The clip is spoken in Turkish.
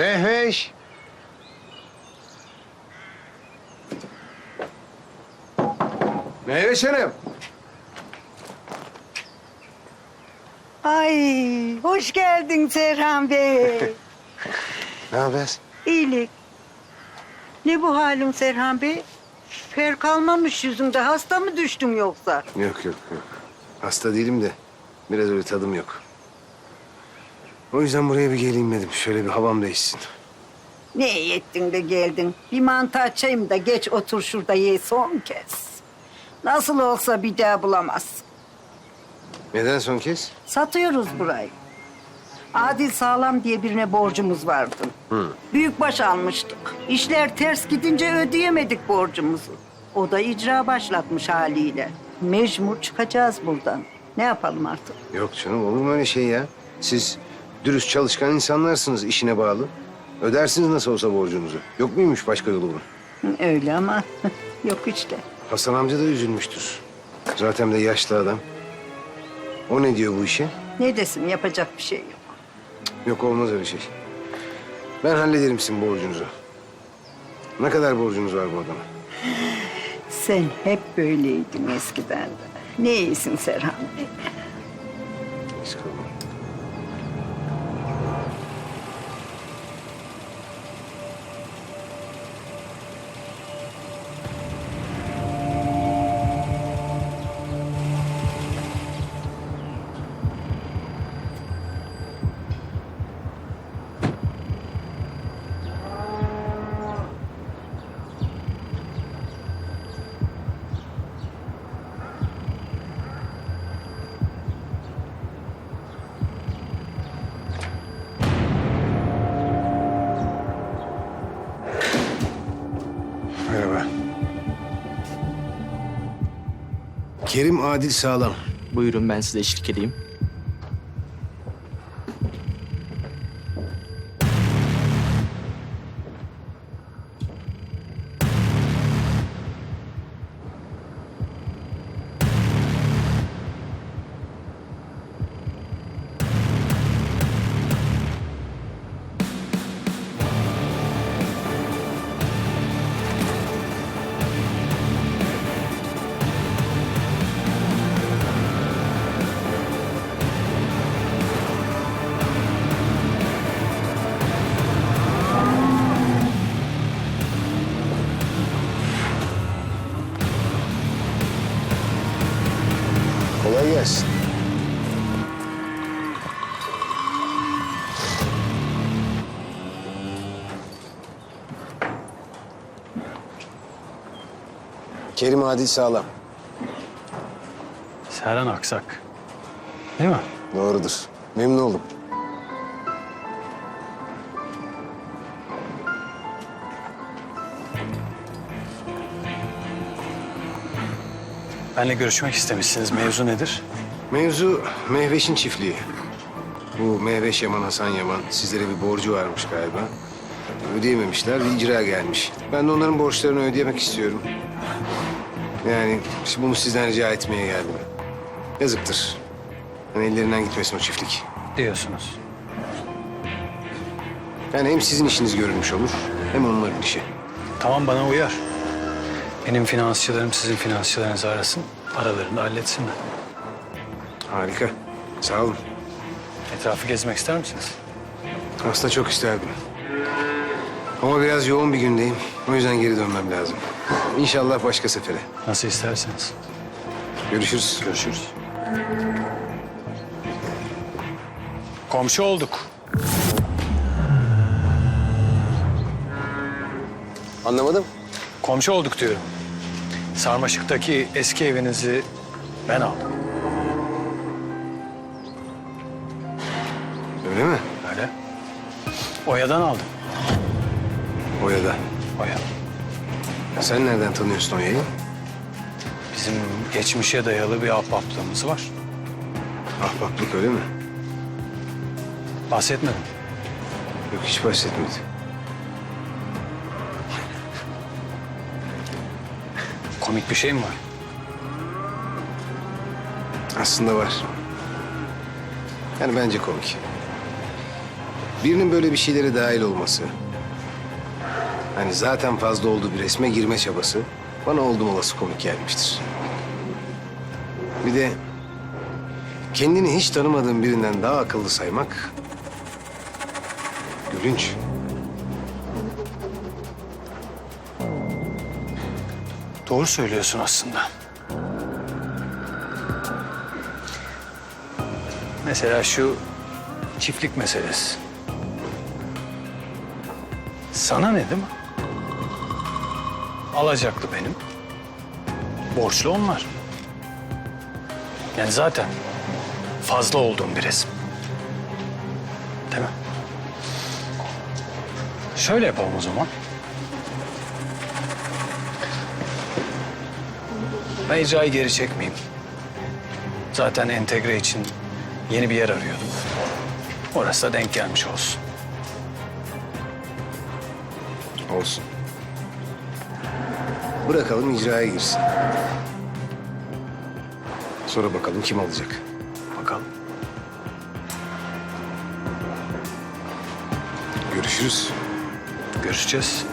Mehveş. Mehveş Hanım. Ay hoş geldin Serhan Bey. Ne haber? İyilik. Ne bu halin Serhan Bey? Fer kalmamış yüzünde. Hasta mı düştün yoksa? Yok yok yok. Hasta değilim de biraz öyle tadım yok. O yüzden buraya bir geleyim dedim. Şöyle bir havam değişsin. Ne iyi ettin de geldin. Bir mantı açayım da geç otur şurada ye son kez. Nasıl olsa bir daha bulamazsın. Neden son kez? Satıyoruz burayı. Adil Sağlam diye birine borcumuz vardı. Büyükbaş almıştık. İşler ters gidince ödeyemedik borcumuzu. O da icra başlatmış haliyle. Mecbur çıkacağız buradan. Ne yapalım artık? Yok canım olur mu öyle şey ya? Siz dürüst çalışkan insanlarsınız işine bağlı. Ödersiniz nasıl olsa borcunuzu. Yok muymuş başka yolu bunun? Öyle ama yok işte. Hasan amca da üzülmüştür. Zaten de yaşlı adam. O ne diyor bu işe? Ne desin yapacak bir şey yok. Yok olmaz öyle şey. Ben hallederim sizin borcunuzu. Ne kadar borcunuz var bu adama? Sen hep böyleydin eskiden de. Ne iyisin Serhan Bey. Kerim Adil Sağlam. Buyurun ben size eşlik edeyim. Kerim Adil Sağlam. Serhan Aksak. Değil mi? Doğrudur. Memnun oldum. Benle görüşmek istemişsiniz. Mevzu nedir? Mevzu Mehveş'in çiftliği. Bu Mehveş Yaman Hasan Yaman sizlere bir borcu varmış galiba. Ödeyememişler, bir icra gelmiş. Ben de onların borçlarını ödeyemek istiyorum. Yani şimdi bunu sizden rica etmeye geldim. Yazıktır. Hani ellerinden gitmesin o çiftlik. Diyorsunuz. Yani hem sizin işiniz görülmüş olur, hem onların işi. Tamam bana uyar. Benim finansçılarım sizin finansçılarınızı arasın. Aralarında halletsinler. Harika. Sağ olun. Etrafı gezmek ister misiniz? Aslında çok isterdim. Ama biraz yoğun bir gündeyim. O yüzden geri dönmem lazım. İnşallah başka sefere. Nasıl isterseniz. Görüşürüz. Görüşürüz. Komşu olduk. Anlamadım. Komşu olduk diyorum. Sarmaşık'taki eski evinizi ben aldım. Öyle mi? Öyle. Oya'dan aldım. Oya'da. Oya. Sen nereden tanıyorsun Oya'yı? Bizim geçmişe dayalı bir ahbaplığımız var. Ahbaplık öyle mi? Bahsetmedim. Yok hiç bahsetmedi. Komik bir şey mi var? Aslında var. Yani bence komik. birinin böyle bir şeylere dahil olması. Hani zaten fazla olduğu bir resme girme çabası bana oldum olası komik gelmiştir. Bir de kendini hiç tanımadığın birinden daha akıllı saymak gülünç. Doğru söylüyorsun aslında. Mesela şu çiftlik meselesi. Sana ne değil mi? Alacaklı benim. Borçlu onlar. Yani zaten fazla olduğum bir resim. Değil mi? Şöyle yapalım o zaman. Ben icrayı geri çekmeyeyim. Zaten entegre için yeni bir yer arıyordum. Orası da denk gelmiş olsun. Olsun. Bırakalım icraya girsin. Sonra bakalım kim alacak. Bakalım. Görüşürüz. Görüşeceğiz.